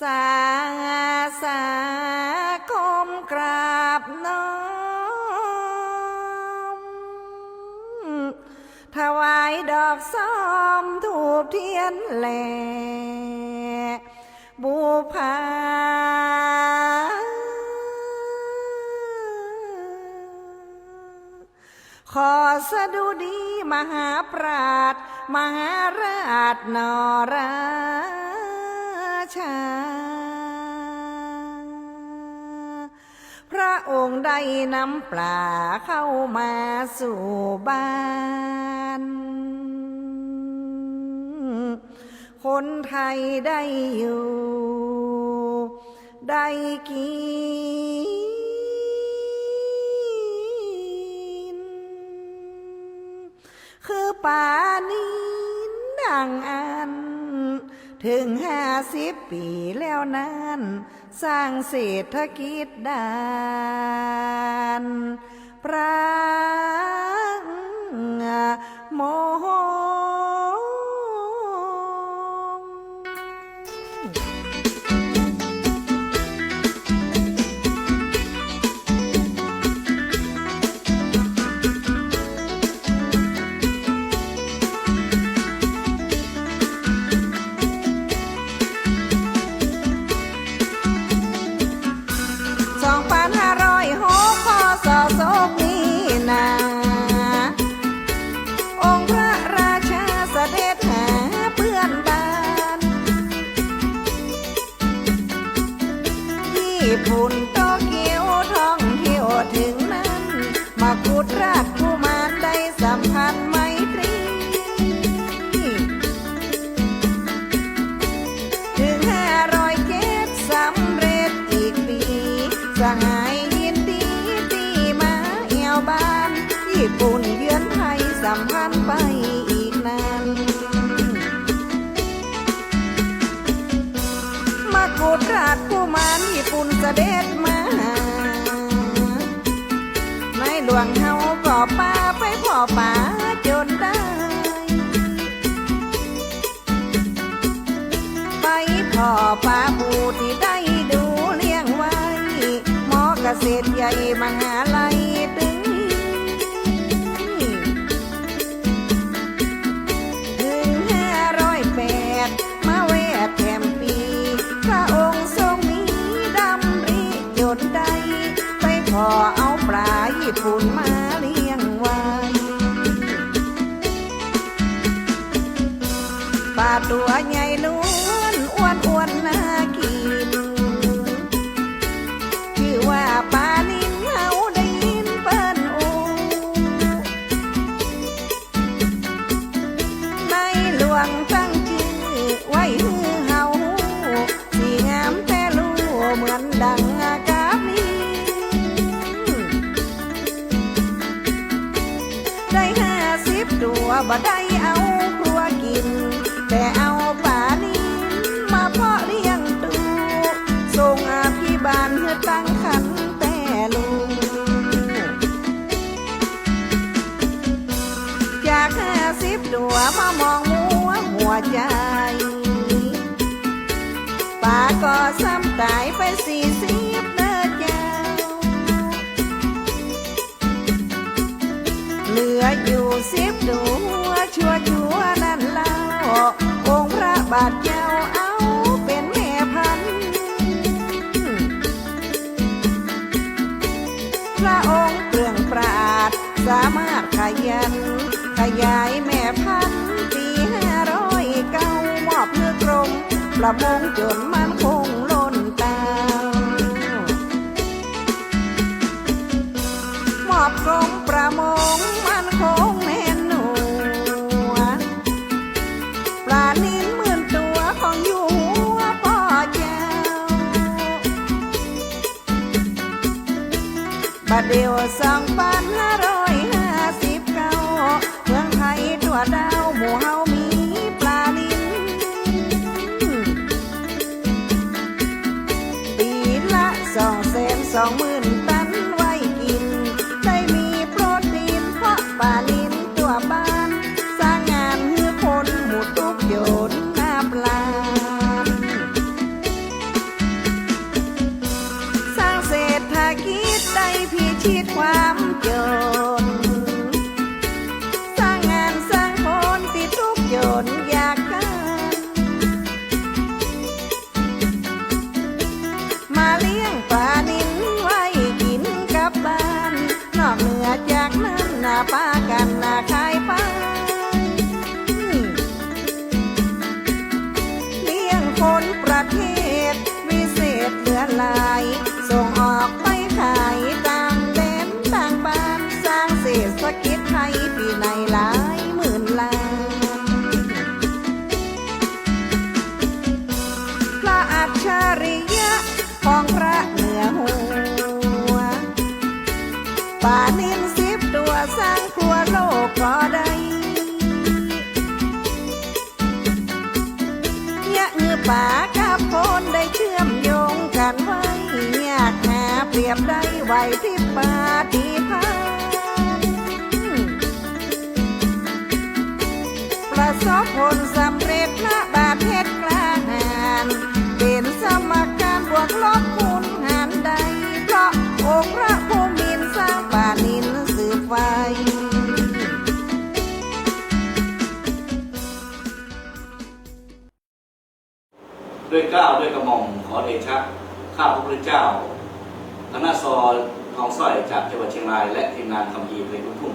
สาสาคมกราบน้อมถวายดอกซ้อมถูกเทียนแหลบูพาขอสะดุดีมหาปราดมหาราชนรา ชา พระองค์ได้นำปลาเข้ามาสู่บ้านคนไทยได้อยู่ ได้กิน คือป่านี้ดังอัน ถึงห้าสิบปีแล้วนั้นสร้างเศรษฐกิจดานพระโมง กุฎราชกุมารได้สัมพันธ์ไมตรี ถึงห้าร้อยเจ็ดสำเร็จอีกปี สหายยินดีที่มาเอวบ้าน ญี่ปุ่นเยือนไทยสัมพันธ์ไปอีกนานมากุฎราชผู้มานญี่ปุ่นเสด็จมา ป่าไปพ่อป่าจนได้ ไปพ่อป่าปูที่ได้ดูเลี้ยงไว้ หมอเกษตรใหญ่มหาลัยตึงถึงห้าร้อยแปดมาแวดแถมปี พระองค์ทรงมีดำริจนใดไปขอเอาปลาญี่ปุ่นมา ตัวใหญ่ล้วนอ้วนอ้วนน่ากินชื่อว่าปลานินเฮาได้ยินเปิ้นโอในหลวงตั้งชื่อไว้ฮือเฮาสีงามแต่ลูเหมือนดังอากาศนี้ได้ห้าสิบตัวบ่ได้เอาครัวกิน แต่เอาป่านี้มาเพาะเลี้ยงตูส่งอาพิบาลเพื่อตั้งขันแต่ลูกจากห้าสิบตัวมามองมัวหัวใจป่าก็ซ้ำตายไปสี่สิบเด้อเจ้าเหลืออยู่สิบดัวชัวชัวนั่น องค์พระบาทเจ้าเอาเป็นแม่พันพระองค์เปลืองปราด สามารถขยัน ขยายแม่พันปีห้าร้อยเก้ามอบเนื้อกรม ประมงจนมันคงล้นตามอบกรมประมง บัดเดียวสองพันห้าร้อย สร้างครัวโลกก็ได้ยะเงือป่ากับคนได้เชื่อมโยงกันไว้ยากหาเปรียบได้ไหวที่ป่าที่พันประสบผล ข้าพระพุทธเจ้าคณะซอทองสร้อยจากจังหวัดเชียงราย และทีมงานคำยีเพลงลูกทุ่ง